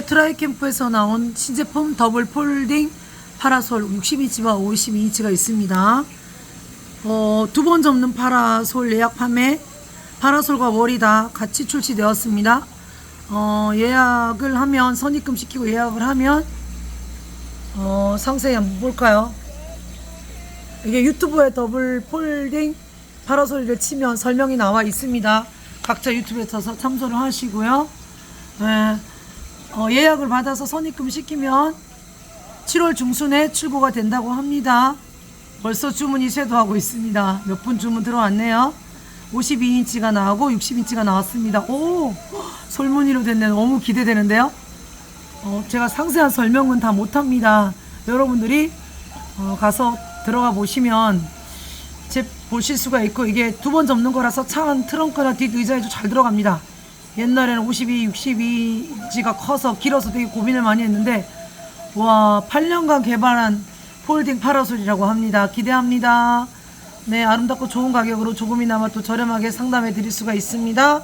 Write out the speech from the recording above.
트라이 캠프에서 나온 신제품 더블 폴딩 파라솔 60인치와 52인치가 있습니다. 어, 두 번 접는 파라솔 예약 판매 파라솔과 월이 다 같이 출시되었습니다. 어, 예약을 하면 선입금 시키고 예약을 하면 어, 상세히 한번 볼까요? 이게 유튜브에 더블 폴딩 파라솔을 치면 설명이 나와 있습니다. 각자 유튜브에 쳐서 참조를 하시고요. 네. 어, 예약을 받아서 선입금 시키면 7월 중순에 출고가 된다고 합니다. 벌써 주문이 쇄도하고 있습니다. 몇 분 주문 들어왔네요. 52인치가 나오고 60인치가 나왔습니다. 오, 솔무늬로 됐네. 너무 기대되는데요. 어, 제가 상세한 설명은 다 못합니다. 여러분들이 어, 가서 들어가 보시면 제 보실 수가 있고 이게 두 번 접는 거라서 차안 트렁크나 뒷 의자에도 잘 들어갑니다. 옛날에는 52, 62인치가 커서 길어서 되게 고민을 많이 했는데 와 8년간 개발한 폴딩 파라솔이라고 합니다. 기대합니다. 네 아름답고 좋은 가격으로 조금이나마 또 저렴하게 상담해 드릴 수가 있습니다.